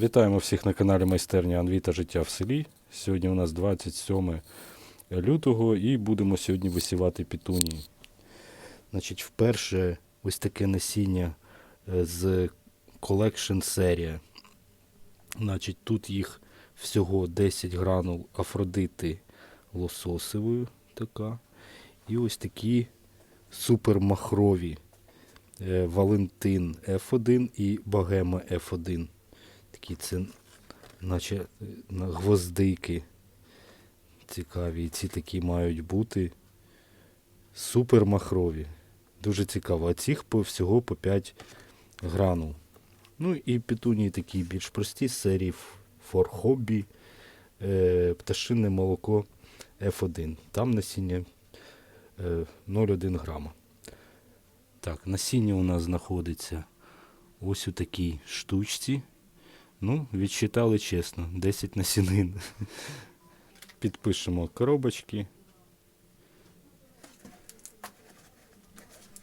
Вітаємо всіх на каналі Майстерня Анвіта Життя в селі. Сьогодні у нас 27 лютого і будемо сьогодні висівати пітунії. Значить, вперше ось таке насіння е, з Collection серія. Значить, тут їх всього 10 гранул Афродити лососевої така. І ось такі супермахрові е, Валентин F1 і Богема F1. Такі це, наче е, гвоздики цікаві. І ці такі мають бути супермахрові. Дуже цікаво. А цих по всього по 5 гранул. Ну і петунії такі більш прості серії For Hobby, е, пташине молоко F1. Там насіння е, 0,1 грама. Так, насіння у нас знаходиться ось у такій штучці. Ну, відчитали чесно, 10 насінин. Підпишемо коробочки.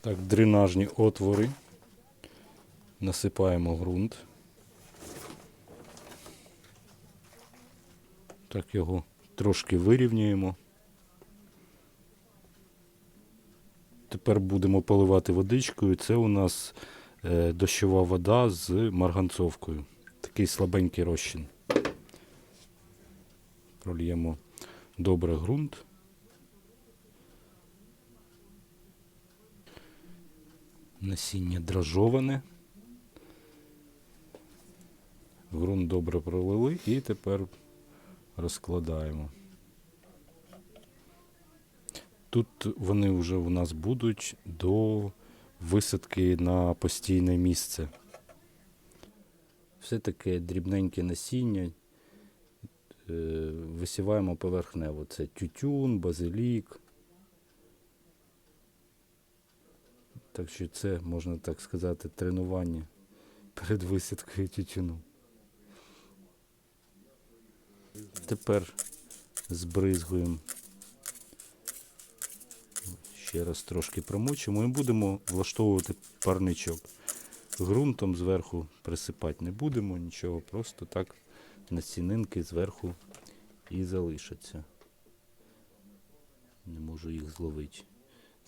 Так, дренажні отвори. Насипаємо ґрунт. Так його трошки вирівнюємо. Тепер будемо поливати водичкою. Це у нас е, дощова вода з марганцовкою. Такий слабенький розчин. Прольємо добре ґрунт. Насіння дрожоване. Ґрунт добре пролили і тепер розкладаємо. Тут вони вже у нас будуть до висадки на постійне місце. Все таке дрібненьке насіння. Е, Висіваємо поверхнево. Це тютюн, базилік. Так що це, можна так сказати, тренування перед висадкою тютюну. Тепер збризгуємо. Ще раз трошки промочимо і будемо влаштовувати парничок. Грунтом зверху присипати не будемо нічого, просто так насінинки зверху і залишаться. Не можу їх зловити.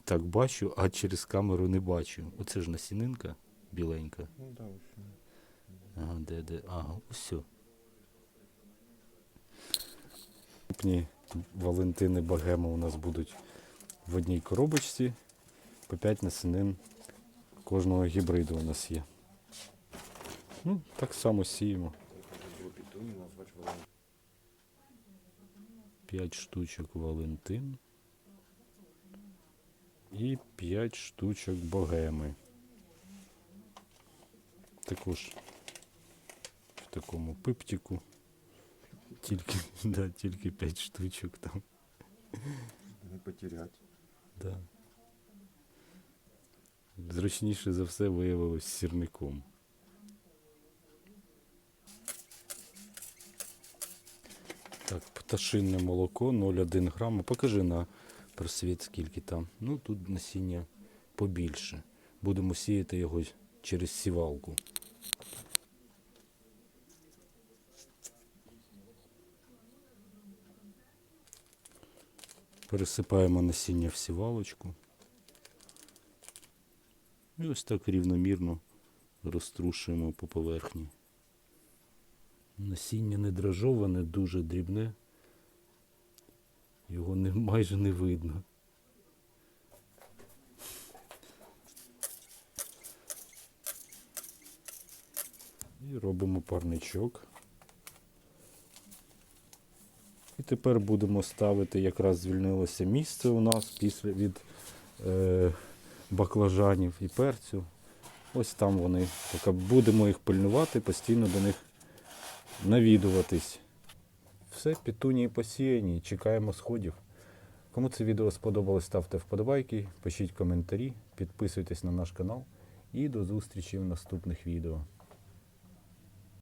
Так бачу, а через камеру не бачу. Оце ж насінинка біленька. Ну да. Ага, де, де? Ага, ось. Крупні Валентини Богема у нас будуть в одній коробочці. По 5 насінин кожного гібриду у нас є. Ну, так само сіємо. Петуні 5 штучок Валентин. І 5 штучок Богеми. Також в такому пиптіку. Тільки, да, тільки 5 штучок там. Не потерять. Да. Зручніше за все виявилось сірником. Так, пташинне молоко 0,1 грама. Покажи на просвіт, скільки там. Ну, тут насіння побільше. Будемо сіяти його через сівалку. Пересипаємо насіння в сівалочку. І ось так рівномірно розтрушуємо по поверхні. Насіння не дрожоване, дуже дрібне. Його не, майже не видно. І робимо парничок. І тепер будемо ставити, якраз звільнилося місце у нас після від е, баклажанів і перцю. Ось там вони. Поки будемо їх пильнувати, постійно до них навідуватись. Все, петунії посіяні, чекаємо сходів. Кому це відео сподобалось, ставте вподобайки, пишіть коментарі, підписуйтесь на наш канал і до зустрічі в наступних відео.